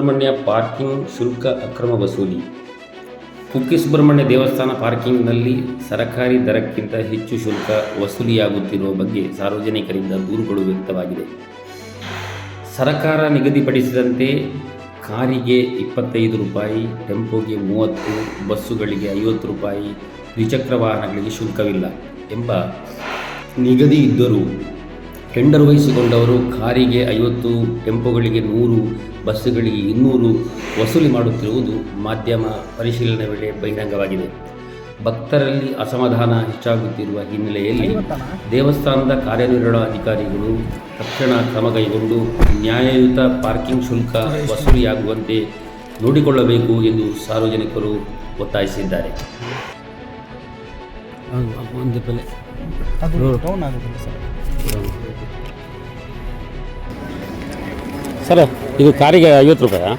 Subrahmanya parking ಶುಲ್ಕ ಅಕ್ರಮ ವಸೂಲಿ. ಕುಕ್ಕೆ ಸುಬ್ರಹ್ಮಣ್ಯ ದೇವಸ್ಥಾನ ಪಾರ್ಕಿಂಗ್ನಲ್ಲಿ ಸರಕಾರಿ ದರಕ್ಕಿಂತ ಹೆಚ್ಚು ಶುಲ್ಕ ವಸೂಲಿಯಾಗುತ್ತಿರುವ ಬಗ್ಗೆ ಸಾರ್ವಜನಿಕರಿಂದ ದೂರುಗಳು ವ್ಯಕ್ತವಾಗಿದೆ. ಸರಕಾರ ನಿಗದಿಪಡಿಸಿದಂತೆ ಕಾರಿಗೆ ಇಪ್ಪತ್ತೈದು ರೂಪಾಯಿ, ಟೆಂಪೋಗೆ ಮೂವತ್ತು, ಬಸ್ಸುಗಳಿಗೆ ಐವತ್ತು ರೂಪಾಯಿ, ದ್ವಿಚಕ್ರ ವಾಹನಗಳಿಗೆ ಶುಲ್ಕವಿಲ್ಲ ಎಂಬ ನಿಗದಿ ಇದ್ದರೂ ಟೆಂಡರ್ ವಹಿಸಿಕೊಂಡವರು ಕಾರಿಗೆ ಐವತ್ತು ಟೆಂಪೋಗಳಿಗೆ ನೂರು ಬಸ್ಸುಗಳಿಗೆ ಇನ್ನೂರು ವಸೂಲಿ ಮಾಡುತ್ತಿರುವುದು ಮಾಧ್ಯಮ ಪರಿಶೀಲನೆ ವೇಳೆ ಬಹಿರಂಗವಾಗಿದೆ. ಭಕ್ತರಲ್ಲಿ ಅಸಮಾಧಾನ ಹೆಚ್ಚಾಗುತ್ತಿರುವ ಹಿನ್ನೆಲೆಯಲ್ಲಿ ದೇವಸ್ಥಾನದ ಕಾರ್ಯನಿರ್ವಹಣಾಧಿಕಾರಿಗಳು ತಕ್ಷಣ ಕ್ರಮ ಕೈಗೊಂಡು ನ್ಯಾಯಯುತ ಪಾರ್ಕಿಂಗ್ ಶುಲ್ಕ ವಸೂಲಿಯಾಗುವಂತೆ ನೋಡಿಕೊಳ್ಳಬೇಕು ಎಂದು ಸಾರ್ವಜನಿಕರು ಒತ್ತಾಯಿಸಿದ್ದಾರೆ. ಒಂದು ಸರ್ ಇದು ಕಾರಿಗೆ ಐವತ್ತು ರೂಪಾಯಾ?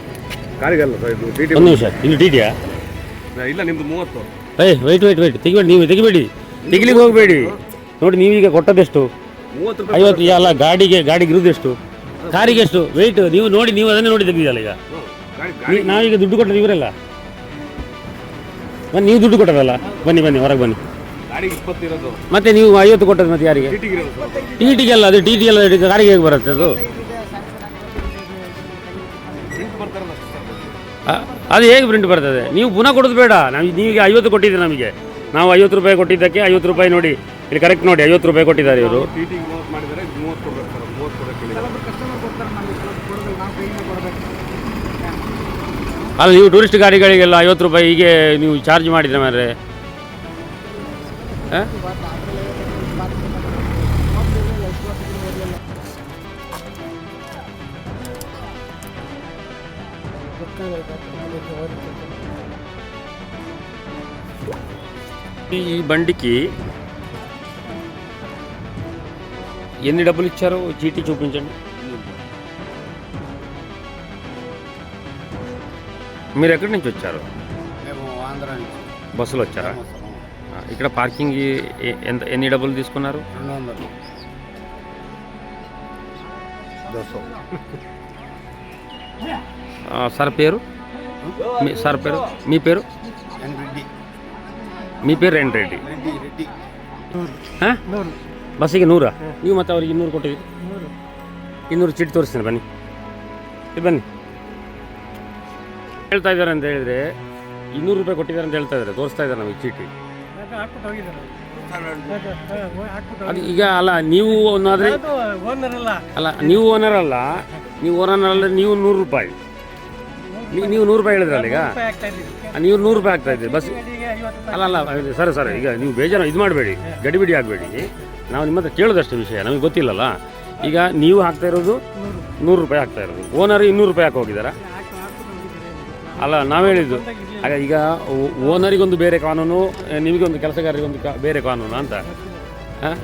ಕಾರಿಗಲ್ಲ ಸರ್ ಇದು ಟಿ ಟಿ ಒಂದು ನಿಮಿಷ ಇದು ಟಿ ಟಿಯಾ ಇಲ್ಲ ನಿಮ್ದು ಮೂವತ್ತು. ಏಯ್ ವೈಟ್ ವೈಟ್ ವೈಟ್ ತೆಗಿಬೇಡಿ ನೀವು ತೆಗಿಬೇಡಿ ತೆಗಿಲಿಕ್ಕೆ ಹೋಗಬೇಡಿ. ನೋಡಿ ನೀವೀಗ ಕೊಟ್ಟದೆಷ್ಟು ಮೂವತ್ತು ರೂಪಾಯಿ ಐವತ್ತು ಅಲ್ಲ ಗಾಡಿಗೆ ಗಾಡಿಗೆ ಇರುವುದೆಷ್ಟು ಕಾರಿಗೆ ಎಷ್ಟು? ವೆಯ್ಟ್ ನೀವು ನೋಡಿ ನೀವು ಅದನ್ನೇ ನೋಡಿ ತೆಗಿದಲ್ಲ ಈಗ? ನೀ- ನಾವೀಗ ದುಡ್ಡು ಕೊಟ್ಟರೆ ಇವರಲ್ಲ. ಬನ್ನಿ ನೀವು ದುಡ್ಡು ಕೊಟ್ಟದಲ್ಲ. ಬನ್ನಿ ಬನ್ನಿ ಹೊರಗೆ ಬನ್ನಿ. ಗಾಡಿಗೆ ಮತ್ತೆ ನೀವು ಐವತ್ತು ಕೊಟ್ಟದ್ದು ಮತ್ತೆ ಯಾರಿಗೆ? ಟಿ ಟಿಗೆಲ್ಲ ಟಿ ಅಲ್ಲ ಅದು ಟಿ ಟಿ ಗಾಡಿಗೆ ಹೇಗೆ ಬರುತ್ತೆ ಅದು? ಅದು ಹೇಗೆ ಪ್ರಿಂಟ್ ಬರ್ತದೆ? ನೀವು ಪುನಃ ಕೊಡೋದು ಬೇಡ. ನಾವು ನೀವೀಗ ಐವತ್ತು ಕೊಟ್ಟಿದ್ದೆ ನಮಗೆ. ನಾವು ಐವತ್ತು ರೂಪಾಯಿ ಕೊಟ್ಟಿದ್ದಕ್ಕೆ ಐವತ್ತು ರೂಪಾಯಿ ನೋಡಿ. ಇಲ್ಲಿ ಕರೆಕ್ಟ್ ನೋಡಿ ಐವತ್ತು ರೂಪಾಯಿ ಕೊಟ್ಟಿದ್ದಾರೆ ಇವರು. ಅಲ್ಲ ನೀವು ಟೂರಿಸ್ಟ್ ಗಾಡಿಗಳಿಗೆಲ್ಲ ಐವತ್ತು ರೂಪಾಯಿ ಹೀಗೆ ನೀವು ಚಾರ್ಜ್ ಮಾಡಿದ್ರೆ ಮಾರ್ರೆ? ఈ బండికి ఎన్ని డబ్బులు ఇచ్చారో చీటీ చూపించండి. మీరు ఎక్కడి నుంచి వచ్చారు? మేము ఆంధ్ర నుంచి. బస్సులో వచ్చారా? ఇక్కడ పార్కింగ్ ఎంత ఎన్ని డబ్బులు తీసుకున్నారు రెండు వందలు సార్ పేరు సార్ పేరు మీ పేరు మీ పేరు రేణ్ రెడ్ಡಿ ಬಸ್ಸಿಗೆ ನೂರಾ ನೀವು ಮತ್ತೆ ಅವ್ರಿಗೆ ಇನ್ನೂರು ಕೊಟ್ಟಿರಿ ಇನ್ನೂರು ಚೀಟಿ ತೋರಿಸ್ತೀನಿ ಬನ್ನಿ ಇದು ಬನ್ನಿ ಹೇಳ್ತಾ ಇದ್ದಾರೆ ಅಂತ ಹೇಳಿದ್ರೆ ಇನ್ನೂರು ರೂಪಾಯಿ ಕೊಟ್ಟಿದ್ದಾರೆ ಅಂತ ಹೇಳ್ತಾ ಇದ್ದಾರೆ ತೋರಿಸ್ತಾ ಇದ್ದಾರೆ ನಮಗೆ ಚೀಟಿ ಅದು ಈಗ ಅಲ್ಲ ನೀವು ಓನರ್ ಅಲ್ಲ. ನೀವು ಓನರ್ ಅಲ್ಲ ನೀವು ಓನರ್ ಅಲ್ಲ ನೀವು ನೂರು ರೂಪಾಯಿ. ನೀವು ನೂರು ರೂಪಾಯಿ ಹೇಳಿದ್ರಲ್ಲ ಈಗ? ನೀವು ನೂರು ರೂಪಾಯಿ ಆಗ್ತಾ ಇದ್ದೀರಿ. ಬಸ್ ಅಲ್ಲ ಅಲ್ಲ ಸರಿ ಸರಿ ಈಗ ನೀವು ಬೇಜಾರು ಇದು ಮಾಡಬೇಡಿ ಗಡಿಬಿಡಿ ಆಗಬೇಡಿ ನಾವು ನಿಮ್ಮ ಹತ್ರ ಕೇಳೋದಷ್ಟು ವಿಷಯ ನಮಗೆ ಗೊತ್ತಿಲ್ಲಲ್ಲ. ಈಗ ನೀವು ಹಾಕ್ತಾ ಇರೋದು ನೂರು ರೂಪಾಯಿ. ಹಾಕ್ತಾ ಇರೋದು. ಓನರ್ ಇನ್ನೂರು ರೂಪಾಯಿ ಹಾಕಿ ಹೋಗಿದ್ದಾರಾ? ಅಲ್ಲ ನಾವು ಹೇಳಿದ್ದು. ಆಗ ಈಗ ಓನರಿಗೊಂದು ಬೇರೆ ಕಾನೂನು ನಿಮಗೊಂದು ಕೆಲಸಗಾರರಿಗೊಂದು ಬೇರೆ ಕಾನೂನು ಅಂತ. ಹಾಂ?